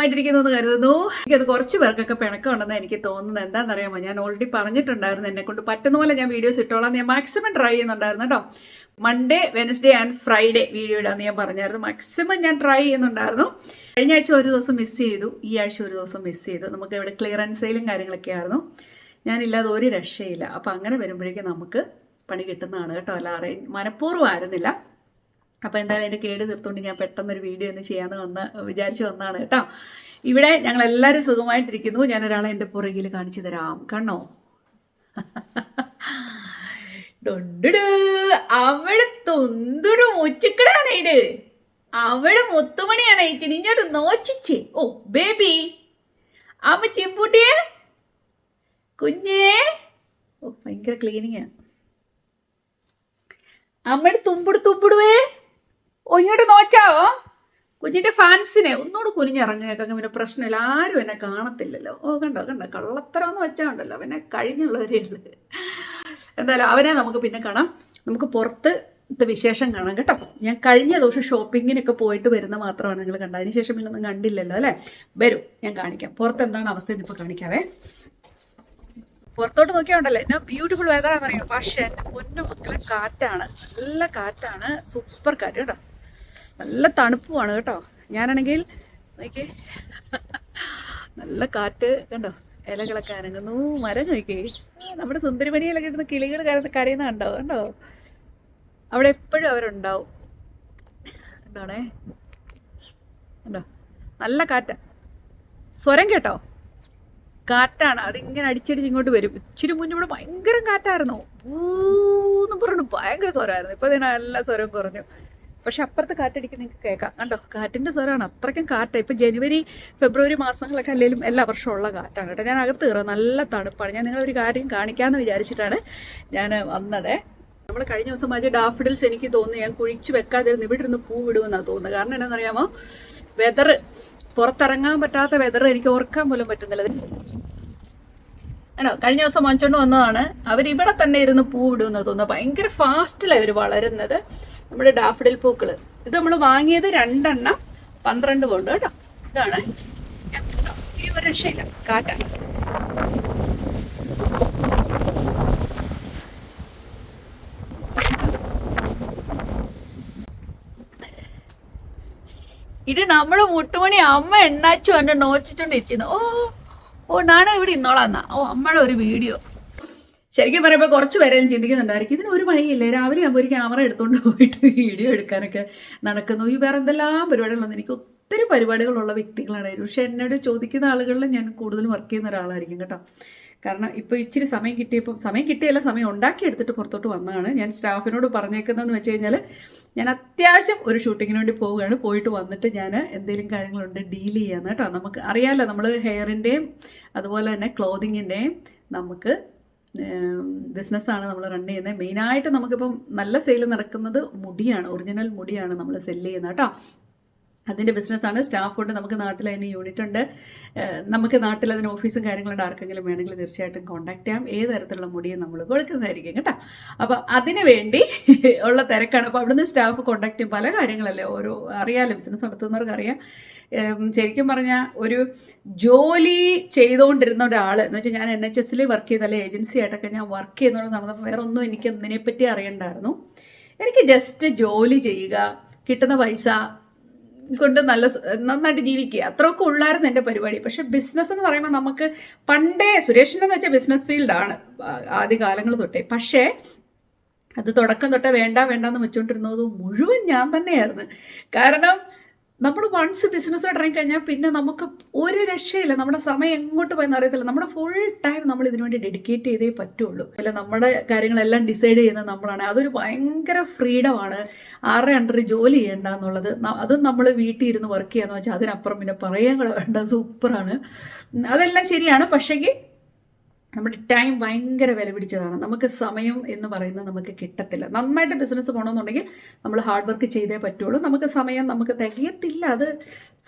സുഖമായിട്ടിരിക്കുന്നു എന്ന് കരുതുന്നു. എനിക്കത് കുറച്ച് പേർക്കൊക്കെ പിണക്കമുണ്ടെന്ന് എനിക്ക് തോന്നുന്നത് എന്താണെന്നറിയാമോ? ഞാൻ ഓൾറെഡി പറഞ്ഞിട്ടുണ്ടായിരുന്നു എന്നെ കൊണ്ട് പറ്റുന്ന പോലെ ഞാൻ വീഡിയോസ് ഇട്ടോളാം ഞാൻ മാക്സിമം ട്രൈ ചെയ്യുന്നുണ്ടായിരുന്നു കേട്ടോ. Monday Wednesday and Friday video ഇടാന്ന് ഞാൻ പറഞ്ഞായിരുന്നു. മാക്സിമം ഞാൻ ട്രൈ ചെയ്യുന്നുണ്ടായിരുന്നു. കഴിഞ്ഞ ആഴ്ച ഒരു ദിവസം മിസ് ചെയ്തു. ഈ ആഴ്ച ഒരു ദിവസം മിസ് ചെയ്തു. നമുക്ക് ഇവിടെ ക്ലിയറൻസയിലും കാര്യങ്ങളൊക്കെ ആയിരുന്നു. ഞാനില്ലാതെ ഒരു രക്ഷയില്ല. അപ്പം അങ്ങനെ വരുമ്പോഴേക്കും നമുക്ക് പണി കിട്ടുന്നതാണ് കേട്ടോ. അല്ല അറേഞ്ച് മനഃപൂർവം ആയിരുന്നില്ല. അപ്പോൾ എന്തായാലും എന്റെ കേട് തീർത്തുകൊണ്ട് ഞാൻ പെട്ടെന്നൊരു വീഡിയോ ഒന്ന് ചെയ്യാമെന്ന് വന്ന് വിചാരിച്ചു വന്നാണ് കേട്ടോ. ഇവിടെ ഞങ്ങൾ എല്ലാവരും സുഖമായിട്ടിരിക്കുന്നു. ഞാൻ ഒരാളെ എന്റെ പുറകിൽ കാണിച്ചു തരാം. കണ്ണോ? അവിടെ തൊന്തുടു മുച്ചിക്കടാണ് ഇത്. അവിടെ മുത്തുമണിയാണ് ഏച്ചി നിന്നോട് നോച്ചിച്ചേ. ഓ ബേബി. അമ്മ ചിമ്പൂട്ടിയെ? കുഞ്ഞേ. ഓ ഭയങ്കര ക്ലീനിങ്ങാ. അമ്മയുടെ തുമ്പിട് തുമ്പിടുവേ. ഓ ഇങ്ങോട്ട് നോച്ചാവോ കുഞ്ഞിന്റെ ഫാൻസിനെ ഒന്നുകൂടെ കുനിഞ്ഞിറങ്ങിയേക്കാം പിന്നെ പ്രശ്നമില്ല. ആരും എന്നെ കാണത്തില്ലല്ലോ. ഓ കണ്ടോ കണ്ടോ? കള്ളത്തരം എന്ന് വെച്ചാൽ ഉണ്ടല്ലോ പിന്നെ കഴിഞ്ഞുള്ളവരേ ഉള്ളു എന്തായാലും അവനെ നമുക്ക് പിന്നെ കാണാം. നമുക്ക് പുറത്ത് ഇത്തെ വിശേഷം കാണാം കേട്ടോ. ഞാൻ കഴിഞ്ഞ ദിവസം ഷോപ്പിങ്ങിനൊക്കെ പോയിട്ട് വരുന്ന മാത്രമാണ് നിങ്ങൾ കണ്ടത്. അതിന് ശേഷം പിന്നെ ഒന്നും കണ്ടില്ലല്ലോ അല്ലേ? വരും ഞാൻ കാണിക്കാം. പുറത്ത് എന്താണ് അവസ്ഥ ഇതിപ്പോൾ കാണിക്കാവേ. പുറത്തോട്ട് നോക്കിയാൽ ഉണ്ടല്ലോ എന്നാ ബ്യൂട്ടിഫുൾ വെതറാണെന്നറിയാം പക്ഷേ എന്റെ പൊന്നു മക്കളെ കാറ്റാണ്. നല്ല കാറ്റാണ്. സൂപ്പർ കാറ്റ് കേട്ടോ. നല്ല തണുപ്പുമാണ് കേട്ടോ. ഞാനാണെങ്കിൽ നോക്കി നല്ല കാറ്റ് കണ്ടോ? ഇലകളൊക്കെ അനങ്ങുന്നു. മരം നോക്കി നമ്മുടെ സുന്ദരിമണിയിലൊക്കെ ഇരുന്ന് കിളികൾ കരയുന്ന കണ്ടോ? കണ്ടോ? അവിടെ എപ്പോഴും അവരുണ്ടാവും. കണ്ടോണേ? കണ്ടോ? നല്ല കാറ്റ. സ്വരം കേട്ടോ. കാറ്റാണ്. അതിങ്ങനെ അടിച്ചടിച്ച് ഇങ്ങോട്ട് വരും. ഇച്ചിരി മുന്നേ ഇവിടെ ഭയങ്കര കാറ്റായിരുന്നു. ഊന്ന് പറഞ്ഞു ഭയങ്കര സ്വരമായിരുന്നു. ഇപ്പൊ നല്ല സ്വരം കുറഞ്ഞു. പക്ഷെ അപ്പുറത്ത് കാറ്റടിക്കുന്ന നിങ്ങൾക്ക് കേൾക്കാം. കണ്ടോ? കാറ്റിന്റെ സ്വരമാണ് അത്രയ്ക്കും കാറ്റാണ് ഇപ്പൊ ജനുവരി ഫെബ്രുവരി മാസങ്ങളൊക്കെ അല്ലെങ്കിലും എല്ലാ വർഷവും ഉള്ള കാറ്റാണ് കേട്ടോ. ഞാൻ അകത്ത് കയറാം. നല്ല തണുപ്പാണ്. ഞാൻ നിങ്ങളൊരു കാര്യം കാണിക്കാമെന്ന് വിചാരിച്ചിട്ടാണ് ഞാൻ വന്നത്. നമ്മൾ കഴിഞ്ഞ ദിവസം മാറ്റി ഡാഫിഡിൽസ് എനിക്ക് തോന്നുന്നു ഞാൻ കുഴിച്ചു വെക്കാതിരുന്ന് ഇവിടെ ഇരുന്ന് പൂ വിടുമെന്നാണ് തോന്നുന്നത്. കാരണം എന്താണെന്നറിയാമോ? വെതർ പുറത്തിറങ്ങാൻ പറ്റാത്ത വെതർ എനിക്ക് ഓർക്കാൻ പോലും പറ്റുന്നില്ല. ആണോ? കഴിഞ്ഞ ദിവസം വാങ്ങിച്ചോണ്ട് വന്നതാണ്. അവർ ഇവിടെ തന്നെ ഇരുന്ന് പൂ വിടുമെന്ന് തോന്നുന്നു. ഭയങ്കര ഫാസ്റ്റിലാണ് അവർ വളരുന്നത്. നമ്മുടെ ഡാഫഡിൽ പൂക്കൾ ഇത് നമ്മൾ വാങ്ങിയത് രണ്ടെണ്ണം പന്ത്രണ്ട് പൗണ്ട് കേട്ടോ. ഇതാണ്. ഈ ഒരു രക്ഷയില്ല. കാറ്റാണ് ഇത് നമ്മൾ മുട്ടുമണി അമ്മ എണ്ണാച്ചു എന്നെ നോച്ചിച്ചോണ്ടിരിക്കുന്നു. ഓ ഓ നാണോ ഇവിടെ ഇന്നോളാന്നാ. ഓ അമ്മയുടെ ഒരു വീഡിയോ. ശരിക്കും പറയുമ്പോൾ കുറച്ച് പേരെയും ചിന്തിക്കുന്നുണ്ടായിരിക്കും. ഇതിന് ഒരു വഴിയില്ലേ രാവിലെ ആകുമ്പോൾ ഒരു ക്യാമറ എടുത്തുകൊണ്ട് പോയിട്ട് വീഡിയോ എടുക്കാനൊക്കെ നടക്കുന്നു. ഈ വേറെ എന്തെല്ലാം പരിപാടികളൊന്നും എനിക്ക് ഒത്തിരി പരിപാടികളുള്ള വ്യക്തികളാണ്. പക്ഷെ എന്നോട് ചോദിക്കുന്ന ആളുകളിൽ ഞാൻ കൂടുതൽ വർക്ക് ചെയ്യുന്ന ഒരാളായിരിക്കും കേട്ടോ. കാരണം ഇപ്പോൾ ഇച്ചിരി സമയം കിട്ടിയപ്പോൾ സമയം കിട്ടിയല്ല സമയം ഉണ്ടാക്കി എടുത്തിട്ട് പുറത്തോട്ട് വന്നതാണ്. ഞാൻ സ്റ്റാഫിനോട് പറഞ്ഞേക്കുന്നതെന്ന് വെച്ച് കഴിഞ്ഞാൽ ഞാൻ അത്യാവശ്യം ഒരു ഷൂട്ടിങ്ങിന് വേണ്ടി പോവുകയാണ്. പോയിട്ട് വന്നിട്ട് ഞാൻ എന്തെങ്കിലും കാര്യങ്ങളുണ്ട് ഡീൽ ചെയ്യാന്ന് കേട്ടോ. നമുക്ക് അറിയാമല്ലോ നമ്മൾ ഹെയറിന്റെയും അതുപോലെ തന്നെ ക്ലോതിങ്ങിന്റെയും നമുക്ക് ബിസിനസ്സാണ് നമ്മൾ റൺ ചെയ്യുന്നത്. മെയിനായിട്ട് നമുക്കിപ്പം നല്ല സെയിൽ നടക്കുന്നത് മുടിയാണ് ഒറിജിനൽ മുടിയാണ് നമ്മൾ സെല്ല് ചെയ്യുന്നത് കേട്ടോ. അതിന്റെ ബിസിനസ്സാണ് സ്റ്റാഫ് ഉണ്ട് നമുക്ക് നാട്ടിൽ അതിന് യൂണിറ്റ് ഉണ്ട്. നമുക്ക് നാട്ടിൽ അതിന് ഓഫീസും കാര്യങ്ങളുണ്ട്. ആർക്കെങ്കിലും വേണമെങ്കിൽ തീർച്ചയായിട്ടും കോൺടാക്ട് ചെയ്യാം. ഏത് തരത്തിലുള്ള മുടിയും നമ്മൾ കൊടുക്കുന്നതായിരിക്കും കേട്ടോ. അപ്പോൾ അതിന് വേണ്ടി ഉള്ള തിരക്കാണ്. അപ്പോൾ അവിടുന്ന് സ്റ്റാഫ് കോൺടാക്ട് ചെയ്യും. പല കാര്യങ്ങളല്ലേ? ഓരോ അറിയാമല്ലോ ബിസിനസ് നടത്തുന്നവർക്ക് അറിയാം. ശരിക്കും പറഞ്ഞാൽ ഒരു ജോലി ചെയ്തുകൊണ്ടിരുന്ന ഒരാൾ എന്ന് വെച്ചാൽ ഞാൻ എൻ എച്ച് എസിൽ വർക്ക് ചെയ്ത അല്ലെങ്കിൽ ഏജൻസി ആയിട്ടൊക്കെ ഞാൻ വർക്ക് ചെയ്യുന്നതുകൊണ്ട് നടന്നപ്പോൾ വേറെ ഒന്നും എനിക്ക് ഇതിനെപ്പറ്റി അറിയണ്ടായിരുന്നു. എനിക്ക് ജസ്റ്റ് ജോലി ചെയ്യുക കിട്ടുന്ന പൈസ കൊണ്ട് നല്ല നന്നായിട്ട് ജീവിക്കുക. അത്രയൊക്കെ ഉള്ളായിരുന്നു എന്റെ പരിപാടി. പക്ഷേ ബിസിനസ് എന്ന് പറയുമ്പോൾ നമുക്ക് പണ്ടേ സുരേഷിന്റെ എന്ന് വെച്ചാൽ ബിസിനസ് ഫീൽഡാണ് ആദ്യ കാലങ്ങൾ തൊട്ടേ. പക്ഷേ അത് തുടക്കം തൊട്ടേ വേണ്ട വേണ്ടെന്ന് വെച്ചുകൊണ്ടിരുന്നത് മുഴുവൻ ഞാൻ തന്നെയായിരുന്നു. കാരണം നമ്മൾ വൺസ് ബിസിനസ് ഇറങ്ങിക്കഴിഞ്ഞാൽ പിന്നെ നമുക്ക് ഒരു രക്ഷയില്ല. നമ്മുടെ സമയം എങ്ങോട്ട് പോയെന്ന് അറിയത്തില്ല. നമ്മുടെ ഫുൾ ടൈം നമ്മൾ ഇതിനു വേണ്ടി ഡെഡിക്കേറ്റ് ചെയ്തേ പറ്റുള്ളൂ. അല്ല നമ്മുടെ കാര്യങ്ങളെല്ലാം ഡിസൈഡ് ചെയ്യുന്നത് നമ്മളാണ്. അതൊരു ഭയങ്കര ഫ്രീഡമാണ് ആരുടെ അണ്ടർ ജോലി ചെയ്യേണ്ട എന്നുള്ളത്. അതും നമ്മൾ വീട്ടിൽ ഇരുന്ന് വർക്ക് ചെയ്യാന്ന് വെച്ചാൽ അതിനപ്പുറം പിന്നെ പറയാൻ വേണ്ട. സൂപ്പറാണ് അതെല്ലാം ശരിയാണ്. പക്ഷേങ്കിൽ നമ്മുടെ ടൈം ഭയങ്കര വില പിടിച്ചതാണ്. നമുക്ക് സമയം എന്ന് പറയുന്നത് നമുക്ക് കിട്ടത്തില്ല. നന്നായിട്ട് ബിസിനസ് പോകണമെന്നുണ്ടെങ്കിൽ നമ്മൾ ഹാർഡ് വർക്ക് ചെയ്തേ പറ്റുള്ളൂ. നമുക്ക് സമയം നമുക്ക് തികയത്തില്ല. അത്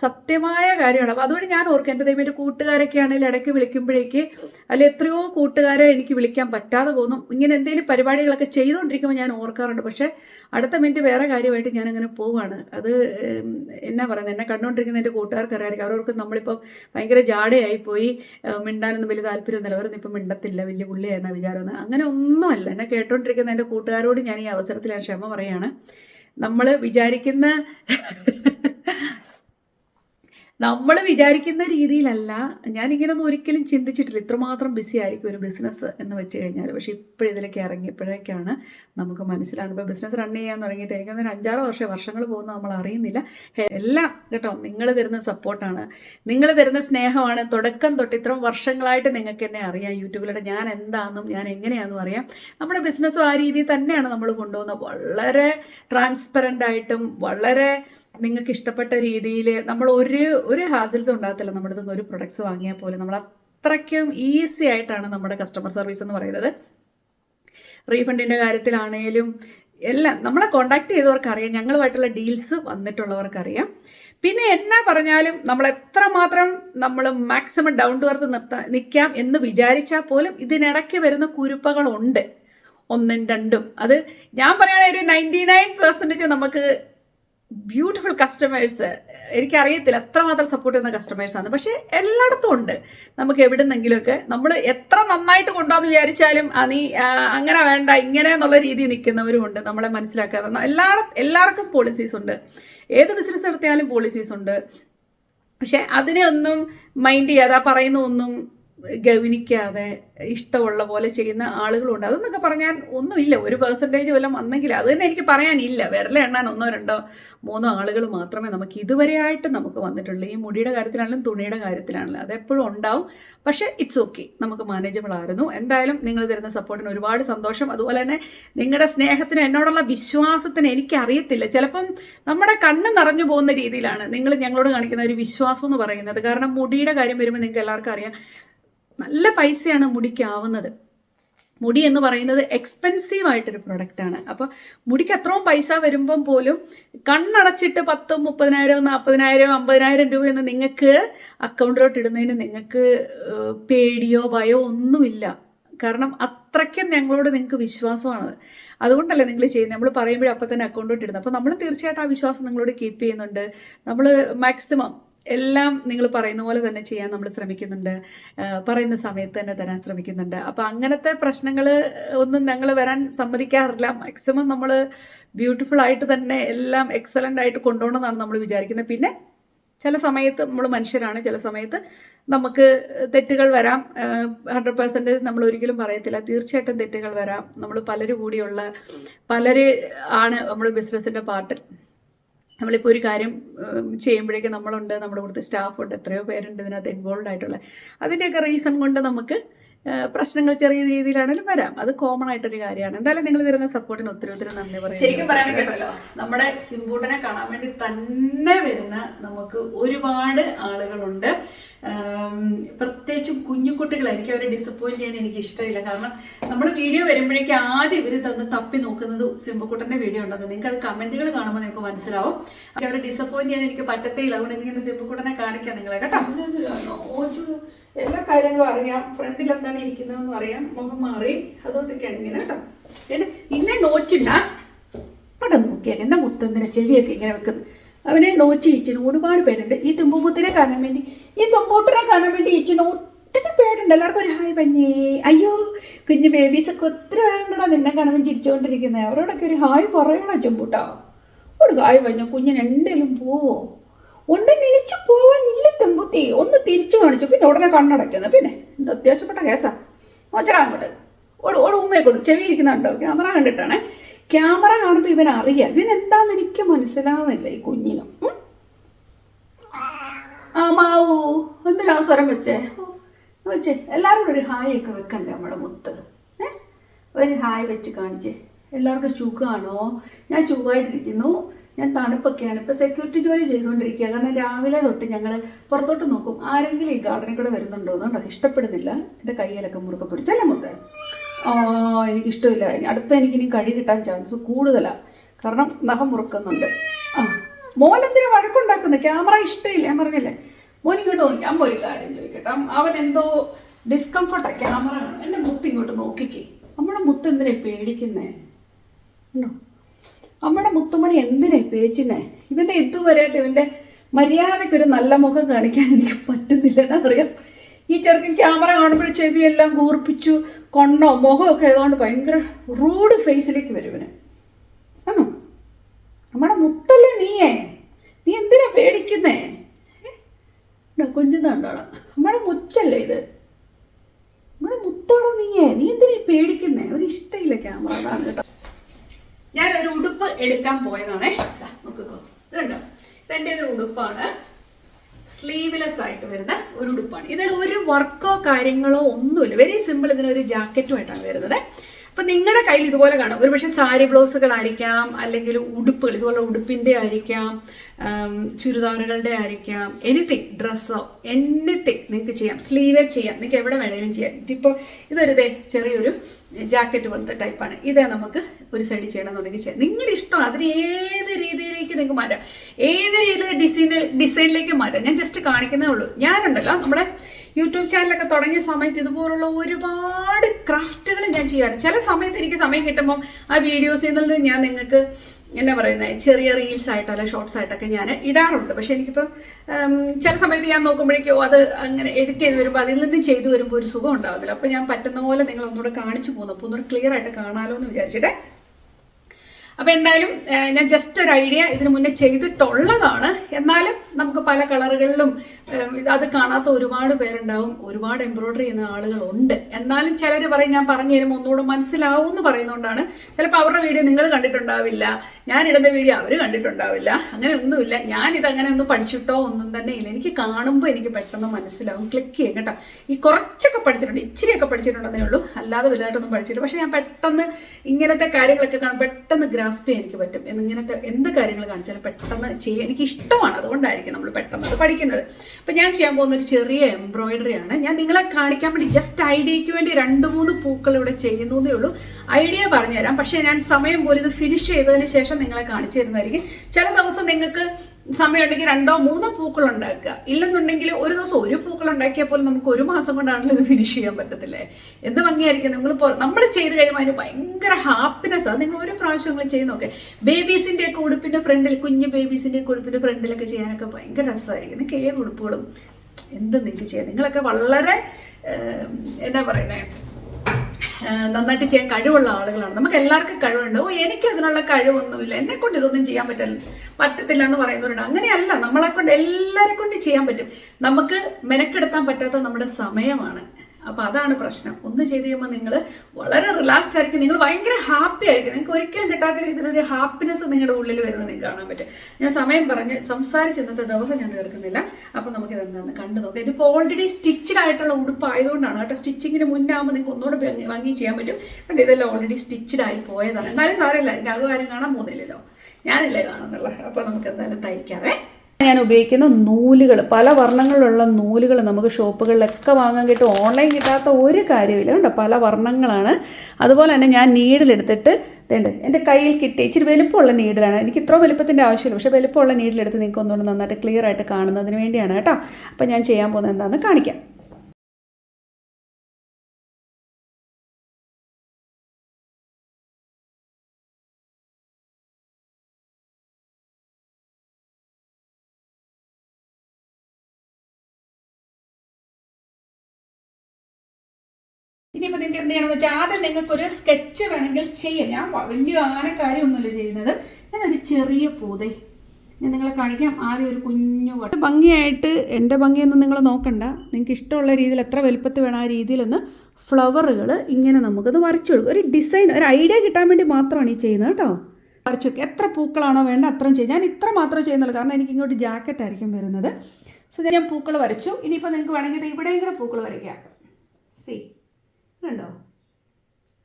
സത്യമായ കാര്യമാണ്. അപ്പോൾ അതുകൊണ്ട് ഞാൻ ഓർക്കും. എന്റെ ദൈവം കൂട്ടുകാരൊക്കെ ആണെങ്കിൽ ഇടയ്ക്ക് വിളിക്കുമ്പോഴേക്ക് അല്ലെ എത്രയോ കൂട്ടുകാരെ എനിക്ക് വിളിക്കാൻ പറ്റാതെ പോകുന്നു. ഇങ്ങനെ എന്തെങ്കിലും പരിപാടികളൊക്കെ ചെയ്തുകൊണ്ടിരിക്കുമ്പോൾ ഞാൻ ഓർക്കാറുണ്ട്. പക്ഷേ അടുത്ത മിനിറ്റ് വേറെ കാര്യമായിട്ട് ഞാൻ അങ്ങനെ പോവുകയാണ് അത് എന്നാ പറയുന്നത് എന്നെ കണ്ടുകൊണ്ടിരിക്കുന്ന എന്റെ കൂട്ടുകാർക്ക് അറിയാമായിരിക്കും. അവർക്ക് നമ്മളിപ്പം ഭയങ്കര ജാടയായി പോയി മിണ്ടാനൊന്നും വലിയ താല്പര്യമൊന്നുമില്ല. അവരൊന്നും ഇപ്പം മിണ്ടത്തില്ല വലിയ പുള്ളിയായിരുന്ന വിചാരമൊന്നും അങ്ങനെ ഒന്നുമല്ല. എന്നെ കേട്ടോണ്ടിരിക്കുന്ന എന്റെ കൂട്ടുകാരോട് ഞാൻ ഈ അവസരത്തിൽ ഞാൻ ക്ഷമ പറയാണ് നമ്മൾ വിചാരിക്കുന്ന നമ്മൾ വിചാരിക്കുന്ന രീതിയിലല്ല. ഞാനിങ്ങനൊന്നും ഒരിക്കലും ചിന്തിച്ചിട്ടില്ല. ഇത്രമാത്രം ബിസി ആയിരിക്കും ഒരു ബിസിനസ് എന്ന് വെച്ച് കഴിഞ്ഞാൽ പക്ഷേ ഇപ്പോഴും ഇതിലേക്ക് ഇറങ്ങിയപ്പോഴേക്കാണ് നമുക്ക് മനസ്സിലാകുന്നത് ഇപ്പോൾ ബിസിനസ് റൺ ചെയ്യാൻ തുടങ്ങിയിട്ട് എനിക്കൊന്നൊരു അഞ്ചാറ് വർഷം വർഷങ്ങൾ പോകുന്ന നമ്മൾ അറിയുന്നില്ല. എല്ലാം കേട്ടോ നിങ്ങൾ തരുന്ന സപ്പോർട്ടാണ് നിങ്ങൾ തരുന്ന സ്നേഹമാണ്. തുടക്കം തൊട്ട് ഇത്രയും വർഷങ്ങളായിട്ട് നിങ്ങൾക്ക് എന്നെ അറിയാം. യൂട്യൂബിലൂടെ ഞാൻ എന്താണെന്നും ഞാൻ എങ്ങനെയാണെന്നും അറിയാം. നമ്മുടെ ബിസിനസ്സും ആ രീതിയിൽ തന്നെയാണ് നമ്മൾ കൊണ്ടുപോകുന്നത്. വളരെ ട്രാൻസ്പെറന്റ് ആയിട്ടും വളരെ നിങ്ങൾക്ക് ഇഷ്ടപ്പെട്ട രീതിയിൽ നമ്മൾ ഒരു ഒരു ഹാസിൽസ് ഉണ്ടാകത്തില്ല നമ്മുടെ നിന്ന് ഒരു പ്രൊഡക്ട്സ് വാങ്ങിയാൽ പോലും. നമ്മൾ അത്രയ്ക്കും ഈസി ആയിട്ടാണ് നമ്മുടെ കസ്റ്റമർ സർവീസ് എന്ന് പറയുന്നത്. റീഫണ്ടിന്റെ കാര്യത്തിലാണേലും എല്ലാം നമ്മളെ കോണ്ടാക്ട് ചെയ്തവർക്കറിയാം. ഞങ്ങളുമായിട്ടുള്ള ഡീൽസ് വന്നിട്ടുള്ളവർക്കറിയാം. പിന്നെ എന്നാ പറഞ്ഞാലും നമ്മൾ എത്രമാത്രം നമ്മൾ മാക്സിമം ഡൗൺ ടു എർത്ത് നിർത്താൻ നിൽക്കാം എന്ന് വിചാരിച്ചാൽ പോലും ഇതിനിടയ്ക്ക് വരുന്ന കുരുപ്പകളുണ്ട്. ഒന്നും രണ്ടും. അത് ഞാൻ പറയുകയാണെങ്കിൽ ഒരു നയന്റി നയൻ പെർസെന്റേജ് നമുക്ക് ബ്യൂട്ടിഫുൾ കസ്റ്റമേഴ്സ് എനിക്കറിയത്തില്ല എത്രമാത്രം സപ്പോർട്ട് ചെയ്യുന്ന കസ്റ്റമേഴ്സാണ് പക്ഷേ എല്ലായിടത്തും ഉണ്ട്. നമുക്ക് എവിടുന്നെങ്കിലുമൊക്കെ നമ്മൾ എത്ര നന്നായിട്ട് കൊണ്ടുവന്ന് വിചാരിച്ചാലും നീ അങ്ങനെ വേണ്ട ഇങ്ങനെ എന്നുള്ള രീതിയിൽ നിൽക്കുന്നവരും ഉണ്ട്. നമ്മളെ മനസ്സിലാക്കാതെ എല്ലാ എല്ലാവർക്കും പോളിസീസ് ഉണ്ട്. ഏത് ബിസിനസ് നടത്തിയാലും പോളിസീസ് ഉണ്ട്. പക്ഷെ അതിനെ ഒന്നും മൈൻഡ് ചെയ്യാതെ പറയുന്ന ഒന്നും ഗവനിക്കാതെ ഇഷ്ടമുള്ള പോലെ ചെയ്യുന്ന ആളുകളുണ്ട്. അതെന്നൊക്കെ പറഞ്ഞാൽ ഒന്നുമില്ല. ഒരു പെർസെന്റേജ് വല്ലതും വന്നെങ്കിൽ അത് തന്നെ എനിക്ക് പറയാനില്ല. വിരല എണ്ണാൻ ഒന്നോ രണ്ടോ മൂന്നോ ആളുകൾ മാത്രമേ നമുക്ക് ഇതുവരെ ആയിട്ട് നമുക്ക് വന്നിട്ടുള്ളൂ. ഈ മുടിയുടെ കാര്യത്തിലാണെങ്കിലും തുണിയുടെ കാര്യത്തിലാണെങ്കിലും അതെപ്പോഴും ഉണ്ടാവും. പക്ഷേ ഇറ്റ്സ് ഓക്കെ നമുക്ക് മാനേജബിൾ ആയിരുന്നു. എന്തായാലും നിങ്ങൾ തരുന്ന സപ്പോർട്ടിന് ഒരുപാട് സന്തോഷം. അതുപോലെ തന്നെ നിങ്ങളുടെ സ്നേഹത്തിന് എന്നോടുള്ള വിശ്വാസത്തിന് എനിക്കറിയത്തില്ല ചിലപ്പം നമ്മുടെ കണ്ണ് നിറഞ്ഞു പോകുന്ന രീതിയിലാണ് നിങ്ങൾ ഞങ്ങളോട് കാണിക്കുന്ന ഒരു വിശ്വാസം എന്ന് പറയുന്നത്. കാരണം മുടിയുടെ കാര്യം വരുമ്പോൾ നിങ്ങൾക്ക് എല്ലാവർക്കും അറിയാം. നല്ല പൈസയാണ് മുടിക്കാവുന്നത്. മുടി എന്ന് പറയുന്നത് എക്സ്പെൻസീവ് ആയിട്ടൊരു പ്രൊഡക്റ്റാണ് അപ്പോൾ മുടിക്ക് അത്രയും പൈസ വരുമ്പം പോലും കണ്ണടച്ചിട്ട് പത്തും മുപ്പതിനായിരം നാൽപ്പതിനായിരം അമ്പതിനായിരം രൂപയൊന്നും നിങ്ങൾക്ക് അക്കൗണ്ടിലോട്ട് ഇടുന്നതിന് നിങ്ങൾക്ക് പേടിയോ ഭയോ ഒന്നുമില്ല. കാരണം അത്രയ്ക്കും ഞങ്ങളോട് നിങ്ങൾക്ക് വിശ്വാസമാണ്. അതുകൊണ്ടല്ലേ നിങ്ങൾ ചെയ്യുന്നത്. നമ്മൾ പറയുമ്പോഴേ അപ്പം തന്നെ അക്കൗണ്ടിലോട്ട് ഇടുന്നത്. അപ്പോൾ നമ്മൾ തീർച്ചയായിട്ടും ആ വിശ്വാസം നിങ്ങളോട് കീപ്പ് ചെയ്യുന്നുണ്ട്. നമ്മൾ മാക്സിമം എല്ലാം നിങ്ങൾ പറയുന്ന പോലെ തന്നെ ചെയ്യാൻ നമ്മൾ ശ്രമിക്കുന്നുണ്ട്. പറയുന്ന സമയത്ത് തന്നെ തരാൻ ശ്രമിക്കുന്നുണ്ട്. അപ്പോൾ അങ്ങനത്തെ പ്രശ്നങ്ങൾ ഒന്നും ഞങ്ങൾ വരാൻ സമ്മതിക്കാറില്ല. മാക്സിമം നമ്മൾ ബ്യൂട്ടിഫുൾ ആയിട്ട് തന്നെ എല്ലാം എക്സലന്റ് ആയിട്ട് കൊണ്ടുപോകണമെന്നാണ് നമ്മൾ വിചാരിക്കുന്നത്. പിന്നെ ചില സമയത്ത് നമ്മൾ മനുഷ്യരാണ്. ചില സമയത്ത് നമുക്ക് തെറ്റുകൾ വരാം. ഹൺഡ്രഡ് പേഴ്സന്റേജ് നമ്മൾ ഒരിക്കലും പറയത്തില്ല. തീർച്ചയായിട്ടും തെറ്റുകൾ വരാം. നമ്മൾ പലരും കൂടിയുള്ള പലര് ആണ് നമ്മൾ ബിസിനസ്സിന്റെ പാർട്ട് നമ്മളിപ്പോൾ ഒരു കാര്യം ചെയ്യുമ്പോഴേക്കും നമ്മളുണ്ട് നമ്മുടെ കൂടുതൽ സ്റ്റാഫുണ്ട് എത്രയോ പേരുണ്ട് ഇതിനകത്ത് ഇൻവോൾവ് ആയിട്ടുള്ള. അതിന്റെയൊക്കെ റീസൺ കൊണ്ട് നമുക്ക് പ്രശ്നങ്ങൾ ചെറിയ രീതിയിലാണെങ്കിലും വരാം. അത് കോമൺ ആയിട്ടൊരു കാര്യമാണ്. എന്തായാലും നിങ്ങൾ തരുന്ന സപ്പോർട്ടിന് ഒത്തിരി ഒത്തിരി നന്ദി പറയാം ശരിക്കും പറയണമെങ്കിലോ നമ്മുടെ സിംബൂട്ടനെ കാണാൻ വേണ്ടി തന്നെ വരുന്ന നമുക്ക് ഒരുപാട് ആളുകളുണ്ട്. പ്രത്യേകിച്ചും കുഞ്ഞുകുട്ടികൾ എനിക്ക് അവരെ ഡിസപ്പോയിന്റ് ചെയ്യാൻ എനിക്ക് ഇഷ്ടമില്ല കാരണം നമ്മൾ വീഡിയോ വരുമ്പോഴേക്കും ആദ്യം ഇവർ തന്ന് തപ്പി നോക്കുന്നത് സിംബക്കുട്ടന്റെ വീഡിയോ ഉണ്ടെന്ന്. നിങ്ങൾക്ക് അത് കമന്റുകൾ കാണുമ്പോൾ നിങ്ങൾക്ക് മനസ്സിലാവും. അവരെ ഡിസപ്പോയിന്റ് ചെയ്യാൻ എനിക്ക് പറ്റത്തേയില്ല. അതുകൊണ്ട് എനിക്ക് സിംബക്കുട്ടനെ കാണിക്കാം നിങ്ങളെ കേട്ടോ. എല്ലാ കാര്യങ്ങളും അറിയാം. ഫ്രണ്ടിൽ എന്താണ് ഇരിക്കുന്നതെന്ന് അറിയാം. മുഖം മാറി. അതുകൊണ്ടൊക്കെയാണ് ഇങ്ങനെ കേട്ടോ. എന്നെ നോച്ചിട്ടാ അവിടെ നോക്കിയാൽ എന്നെ മുത്തന്തിനെ ചെവിയൊക്കെ ഇങ്ങനെ വെക്കുന്നു അവനെ നോച്ചി ഈച്ചിന് ഒരുപാട് പേരുണ്ട്. ഈ തുമ്പൂത്തിനെ കാണാൻ വേണ്ടി ഈ തുമ്പൂട്ടിനെ കാണാൻ വേണ്ടി ഈച്ചിന് ഒത്തിരി പേരുണ്ട്. എല്ലാവർക്കും ഒരു ഹായ് പഞ്ഞേ. അയ്യോ കുഞ്ഞു ബേബീസൊക്കെ ഒത്തിരി പേരുണ്ടടാ നിന്നെ കാണുമ്പോൾ ചിരിച്ചുകൊണ്ടിരിക്കുന്നത് അവരോടൊക്കെ ഒരു ഹായ് പറയണോ ചുമ്പൂട്ടാ? ഒരു ഹായ് പഞ്ഞു കുഞ്ഞിന് എന്തേലും പോവോ? ഉണ്ടെങ്കിൽ എണിച്ചു പോവാനില്ല തെമ്പുത്തി. ഒന്ന് തിരിച്ചു കാണിച്ചു. പിന്നെ ഉടനെ കണ്ണടയ്ക്കുന്നു. പിന്നെ എന്ത് അത്യാവശ്യപ്പെട്ട കേസാ. മോച്ചടാ അങ്ങോട്ട്. ഓട് ഓട് ഉമ്മയെ കൊടുക്കും ചെവി ഇരിക്കുന്നുണ്ടോ? ക്യാമറ കണ്ടിട്ടാണ്. ക്യാമറ കാണുമ്പോൾ ഇവൻ അറിയാം. ഇവൻ എന്താന്ന് എനിക്ക് മനസ്സിലാവുന്നില്ല ഈ കുഞ്ഞിനും? ആ മാവൂ എന്തിനാ സ്വരം വെച്ചേ? വെച്ചേ. എല്ലാവരും ഒരു ഹായ് ഒക്കെ വെക്കണ്ടേ നമ്മുടെ മുത്ത്? ഏ? ഒരു ഹായ് വെച്ച് കാണിച്ചേ. എല്ലാവർക്കും സുഖമാണോ ഞാൻ സുഖമായിട്ടിരിക്കുന്നു ഞാൻ തണുപ്പൊക്കെയാണ്. ഇപ്പം സെക്യൂരിറ്റി ജോലി ചെയ്തുകൊണ്ടിരിക്കുക കാരണം രാവിലെ തൊട്ട് ഞങ്ങൾ പുറത്തോട്ട് നോക്കും. ആരെങ്കിലും ഈ ഗാർഡനിൽ കൂടെ വരുന്നുണ്ടോ എന്നുണ്ടോ ഇഷ്ടപ്പെടുന്നില്ല. എന്റെ കയ്യിലൊക്കെ മുറുക്കെ പിടിച്ചല്ലേ മുത്തേ. എനിക്കിഷ്ടമില്ല. ഇനി അടുത്ത എനിക്ക് ഇനി കടി കിട്ടാൻ ചാൻസ് കൂടുതലാണ് കാരണം നഖം മുറുക്കുന്നുണ്ട്. ആ മോനെന്തിനാ വഴക്കുണ്ടാക്കുന്നത് ക്യാമറ ഇഷ്ടമില്ല. ഞാൻ പറഞ്ഞില്ലേ? മോൻ ഇങ്ങോട്ട് ഞാൻ ഒരു കാര്യം ചോദിക്കട്ടെ. അവൻ എന്തോ ഡിസ്കംഫർട്ടാ ക്യാമറ എന്റെ മുത്ത് ഇങ്ങോട്ട് നോക്കിക്കേ. നമ്മുടെ മുത്ത് എന്തിനാ പേടിക്കുന്നേ? ഉണ്ടോ? നമ്മുടെ മുത്തുമണി എന്തിനാ പേച്ചിനെ ഇവന്റെ ഇതുവരെയായിട്ട് ഇവന്റെ മര്യാദയ്ക്കൊരു നല്ല മുഖം കാണിക്കാൻ എനിക്ക് പറ്റുന്നില്ല. എന്നറിയാം. ഈ ചെറുക്കൻ ക്യാമറ കാണുമ്പോൾ ചെവിയെല്ലാം കൂർപ്പിച്ചു കൊണ്ണോ മുഖമൊക്കെ ആയതുകൊണ്ട് ഭയങ്കര റൂഡ് ഫേസിലേക്ക് വരുവന് ആണോ? നമ്മുടെ മുത്തല്ലേ നീയേ? നീ എന്തിനാ പേടിക്കുന്നേ? കുഞ്ചുന്നുണ്ടോളാം നമ്മുടെ മുച്ചല്ലേ ഇത്? നമ്മുടെ മുത്താണോ നീയേ? നീ എന്തിനാ പേടിക്കുന്നേ? ഒരു ഇഷ്ടമില്ല ക്യാമറ അതാണ് കേട്ടോ. ഞാനൊരു ഉടുപ്പ് എടുക്കാൻ പോയതാണേ നോക്കിക്കോ. ഇതുണ്ടോ ഇതെന്റെ ഒരു ഉടുപ്പാണ്. സ്ലീവ്ലെസ് ആയിട്ട് വരുന്ന ഒരു ഉടുപ്പാണ്. ഇതിൽ ഒരു വർക്കോ കാര്യങ്ങളോ ഒന്നുമില്ല. വെരി സിമ്പിൾ ഇതിനൊരു ജാക്കറ്റുമായിട്ടാണ് വരുന്നത്. അപ്പം നിങ്ങളുടെ കയ്യിൽ ഇതുപോലെ കാണും. ഒരുപക്ഷെ സാരി ബ്ലൗസുകളായിരിക്കാം അല്ലെങ്കിൽ ഉടുപ്പുകൾ ഇതുപോലെ ഉടുപ്പിന്റെ ആയിരിക്കാം ചുരിദാറുകളുടെ ആയിരിക്കാം എനിത്തിങ് ഡ്രസ്സോ എനിത്തിങ് നിങ്ങൾക്ക് ചെയ്യാം. സ്ലീവ് ചെയ്യാം നിങ്ങൾക്ക് എവിടെ വേണമെങ്കിലും ചെയ്യാം. ഇപ്പോൾ ഇതൊരു ചെറിയൊരു ജാക്കറ്റ് പോലത്തെ ടൈപ്പാണ് ഇതേ നമുക്ക് ഒരു സൈഡിൽ ചെയ്യണമെന്നുണ്ടെങ്കിൽ ചെയ്യാം. നിങ്ങളുടെ ഇഷ്ടം അതിന് ഏത് രീതിയിലേക്ക് നിങ്ങൾക്ക് മാറ്റാം. ഏത് രീതിയിൽ ഡിസൈനിൽ ഡിസൈനിലേക്ക് മാറ്റാം. ഞാൻ ജസ്റ്റ് കാണിക്കുന്നേ ഉള്ളൂ. ഞാനുണ്ടല്ലോ നമ്മുടെ യൂട്യൂബ് ചാനലൊക്കെ തുടങ്ങിയ സമയത്ത് ഇതുപോലുള്ള ഒരുപാട് ക്രാഫ്റ്റുകൾ ഞാൻ ചെയ്യാറുണ്ട് ചില സമയത്ത് എനിക്ക് സമയം കിട്ടുമ്പോൾ ആ വീഡിയോസിൽ നിന്ന് ഞാൻ നിങ്ങൾക്ക് എന്നാ പറയുന്നത് ചെറിയ റീൽസ് ആയിട്ടോ അല്ലെ ഷോർട്സ് ആയിട്ടൊക്കെ ഞാൻ ഇടാറുണ്ട്. പക്ഷെ എനിക്കിപ്പം ചില സമയത്ത് ഞാൻ നോക്കുമ്പോഴേക്കും അത് അങ്ങനെ എഡിറ്റ് ചെയ്ത് വരുമ്പോൾ അതിൽ നിന്ന് ചെയ്തു വരുമ്പോൾ ഒരു സുഖം ഉണ്ടാവുന്നില്ല അപ്പോൾ ഞാൻ പറ്റുന്ന പോലെ നിങ്ങൾ ഒന്നുകൂടെ കാണിച്ചു പോകുന്നു. അപ്പോൾ ഒന്നുകൂടെ ക്ലിയർ ആയിട്ട് കാണാമല്ലോ എന്ന് വിചാരിച്ചിട്ടേ അപ്പൊ എന്തായാലും ഞാൻ ജസ്റ്റ് ഒരു ഐഡിയ ഇതിനു മുന്നേ ചെയ്തിട്ടുള്ളതാണ്. എന്നാലും നമുക്ക് പല കളറുകളിലും ഇത് അത് കാണാത്ത ഒരുപാട് പേരുണ്ടാവും ഒരുപാട് എംബ്രോയിഡറി ചെയ്യുന്ന ആളുകളുണ്ട്. എന്നാലും ചിലർ പറയും ഞാൻ പറഞ്ഞു തരുമ്പോൾ ഒന്നുകൂടെ മനസ്സിലാവും എന്ന് പറയുന്നതുകൊണ്ടാണ് ചിലപ്പോൾ അവരുടെ വീഡിയോ നിങ്ങൾ കണ്ടിട്ടുണ്ടാവില്ല ഞാൻ ഇടുന്ന വീഡിയോ അവർ കണ്ടിട്ടുണ്ടാവില്ല അങ്ങനെ ഒന്നുമില്ല. ഞാൻ അങ്ങനെ ഒന്നും പഠിച്ചിട്ടോ ഒന്നും തന്നെ ഇല്ല. എനിക്ക് കാണുമ്പോൾ എനിക്ക് പെട്ടെന്ന് മനസ്സിലാവും. ക്ലിക്ക് ചെയ്യും കേട്ടോ. ഈ കുറച്ചൊക്കെ പഠിച്ചിട്ടുണ്ട് ഇച്ചിരിയൊക്കെ പഠിച്ചിട്ടുണ്ടെന്നേ ഉള്ളൂ. അല്ലാതെ വലുതായിട്ടൊന്നും പഠിച്ചിട്ടില്ല. പക്ഷെ ഞാൻ പെട്ടെന്ന് ഇങ്ങനത്തെ കാര്യങ്ങളൊക്കെ കാണും. പെട്ടെന്ന് ഗ്രാസ്പ് ചെയ്യാൻ എനിക്ക് പറ്റും. എന്നിങ്ങനത്തെ എന്ത് കാര്യങ്ങൾ കാണിച്ചാലും പെട്ടെന്ന് ചെയ്യാൻ എനിക്ക് ഇഷ്ടമാണ് അതുകൊണ്ടായിരിക്കും നമ്മൾ പെട്ടെന്ന് അത് പഠിക്കുന്നത്. അപ്പം ഞാൻ ചെയ്യാൻ പോകുന്ന ഒരു ചെറിയ എംബ്രോയിഡറി ആണ്. ഞാൻ നിങ്ങളെ കാണിക്കാൻ വേണ്ടി ജസ്റ്റ് ഐഡിയയ്ക്ക് വേണ്ടി രണ്ട് മൂന്ന് പൂക്കൾ ഇവിടെ ചെയ്യുന്നു എന്നേ ഉള്ളൂ. ഐഡിയ പറഞ്ഞുതരാം. പക്ഷേ ഞാൻ സമയം പോലെ ഇത് ഫിനിഷ് ചെയ്തതിന് ശേഷം നിങ്ങളെ കാണിച്ചു തരുന്നതായിരിക്കും. ചില ദിവസം നിങ്ങൾക്ക് സമയമുണ്ടെങ്കിൽ രണ്ടോ മൂന്നോ പൂക്കൾ ഉണ്ടാക്കുക ഇല്ലെന്നുണ്ടെങ്കിൽ ഒരു ദിവസം ഒരു പൂക്കൾ ഉണ്ടാക്കിയാൽ പോലും നമുക്ക് ഒരു മാസം കൊണ്ടാണല്ലോ ഇത് ഫിനിഷ് ചെയ്യാൻ പറ്റത്തില്ലേ? എന്ത് ഭംഗിയായിരിക്കും? നിങ്ങൾ നമ്മൾ ചെയ്ത് കഴിയുമ്പോൾ അതിന് ഭയങ്കര ഹാപ്പിനെസ് ആണ് നിങ്ങൾ ഓരോ പ്രാവശ്യം നിങ്ങൾ ചെയ്ത് നോക്കുക ബേബീസിന്റെ ഒക്കെ ഉടുപ്പിന്റെ ഫ്രണ്ടിൽ കുഞ്ഞ് ബേബീസിന്റെ ഒക്കെ ഉടുപ്പിന്റെ ഫ്രണ്ടിലൊക്കെ ചെയ്യാനൊക്കെ ഭയങ്കര രസമായിരിക്കും. നിങ്ങൾക്ക് ഏത് ഉടുപ്പുകളും എന്ത് നിങ്ങൾക്ക് ചെയ്യാം. നിങ്ങളൊക്കെ വളരെ എന്താ പറയുന്നത് നന്നായിട്ട് ചെയ്യാൻ കഴിവുള്ള ആളുകളാണ്. നമുക്ക് എല്ലാവർക്കും കഴിവുണ്ട്. ഓ എനിക്ക് അതിനുള്ള കഴിവൊന്നുമില്ല. എന്നെ കൊണ്ട് ഇതൊന്നും ചെയ്യാൻ പറ്റില്ല പറ്റത്തില്ല എന്ന് പറയുന്നവരുണ്ട്. അങ്ങനെയല്ല. നമ്മളെ കൊണ്ട് എല്ലാവരെ കൊണ്ട് ചെയ്യാൻ പറ്റും. നമുക്ക് മെനക്കെടുത്താൻ പറ്റാത്ത നമ്മുടെ സമയമാണ്. അപ്പൊ അതാണ് പ്രശ്നം. ഒന്ന് ചെയ്ത് കഴിയുമ്പോൾ നിങ്ങൾ വളരെ റിലാക്സ്ഡ് ആയിരിക്കും. നിങ്ങൾ ഭയങ്കര ഹാപ്പി ആയിരിക്കും. നിങ്ങൾക്ക് ഒരിക്കലും കിട്ടാത്ത രീതിയിലൊരു ഹാപ്പിനെസ് നിങ്ങളുടെ ഉള്ളിൽ വരുന്നത് നിങ്ങൾക്ക് കാണാൻ പറ്റും. ഞാൻ സമയം പറഞ്ഞ് സംസാരിച്ച് ഇന്നത്തെ ദിവസം ഞാൻ തീർക്കുന്നില്ല. അപ്പോൾ നമുക്ക് ഇതെന്താന്ന് കണ്ടു നോക്കാം. ഇതിപ്പോൾ ഓൾറെഡി സ്റ്റിച്ചഡ് ആയിട്ടുള്ള ഉടുപ്പ് ആയതുകൊണ്ടാണ് കേട്ടോ. സ്റ്റിച്ചിങ്ങിന് മുന്നാകുമ്പോൾ നിങ്ങൾക്ക് ഒന്നുകൂടെ ഭംഗി- ചെയ്യാൻ പറ്റും. കണ്ടോ ഇതെല്ലാം ഓൾറെഡി സ്റ്റിച്ചഡ് ആയി പോയതാണ്. എന്നാലും സാരമില്ല. ഇതിന്റെ ആരും കാണാൻ പോകുന്നില്ലല്ലോ. ഞാനില്ലേ കാണുന്നുള്ള. അപ്പോൾ നമുക്ക് എന്തായാലും തയ്ക്കാവേ ഞാൻ ഉപയോഗിക്കുന്ന നൂലുകൾ പല വർണങ്ങളിലുള്ള നൂലുകൾ നമുക്ക് ഷോപ്പുകളിലൊക്കെ വാങ്ങാൻ കിട്ടും. ഓൺലൈൻ കിട്ടാത്ത ഒരു കാര്യമില്ല കേട്ടോ പല വർണങ്ങളാണ്. അതുപോലെ തന്നെ ഞാൻ നീഡിലെടുത്തിട്ട് ഇതുണ്ട്. എന്റെ കയ്യിൽ കിട്ടി ഇച്ചിരി വലുപ്പമുള്ള നീഡിലാണ് എനിക്ക് ഇത്ര വലുപ്പത്തിന്റെ ആവശ്യമില്ല. പക്ഷേ വലുപ്പമുള്ള നീഡിലെടുത്ത് നിങ്ങൾക്ക് ഒന്നുകൊണ്ട് നന്നായിട്ട് ക്ലിയർ ആയിട്ട് കാണുന്നതിന് വേണ്ടിയാണ് കേട്ടോ. അപ്പോൾ ഞാൻ ചെയ്യാൻ പോകുന്നത് എന്താണെന്ന് കാണിക്കാം. ഇനിയിപ്പോൾ നിങ്ങൾക്ക് എന്ത് ചെയ്യണമെന്ന് വെച്ചാൽ ആദ്യം നിങ്ങൾക്കൊരു സ്കെച്ച് വേണമെങ്കിൽ ചെയ്യാം. ഞാൻ വലിയ അങ്ങനെ കാര്യമൊന്നുമില്ല ചെയ്യുന്നത്. ഞാനൊരു ചെറിയ പൂതേ. ഞാൻ നിങ്ങളെ കാണിക്കാം. ആദ്യം ഒരു കുഞ്ഞു വട്ടം ഭംഗിയായിട്ട് എന്റെ ഭംഗിയൊന്നും നിങ്ങൾ നോക്കണ്ട. നിങ്ങൾക്ക് ഇഷ്ടമുള്ള രീതിയിൽ എത്ര വലുപ്പത്ത് വേണം ആ രീതിയിലൊന്ന് ഫ്ലവറുകൾ ഇങ്ങനെ നമുക്കത് വരച്ചു കൊടുക്കും. ഒരു ഡിസൈൻ ഒരു ഐഡിയ കിട്ടാൻ വേണ്ടി മാത്രമാണ് ഈ ചെയ്യുന്നത് കേട്ടോ. വരച്ചു വെക്കുക എത്ര പൂക്കളാണോ വേണ്ട അത്രയും ചെയ്യും. ഞാൻ ഇത്ര മാത്രം ചെയ്യുന്നുള്ളൂ. കാരണം എനിക്ക് ഇങ്ങോട്ട് ജാക്കറ്റ് ആയിരിക്കും വരുന്നത്. സോ ഞാൻ പൂക്കൾ വരച്ചു. ഇനിയിപ്പോൾ നിങ്ങൾക്ക് വേണമെങ്കിൽ ദേ ഇവിടെ ഇങ്ങനെ പൂക്കൾ വരയ്ക്കാം. സി കണ്ടോ?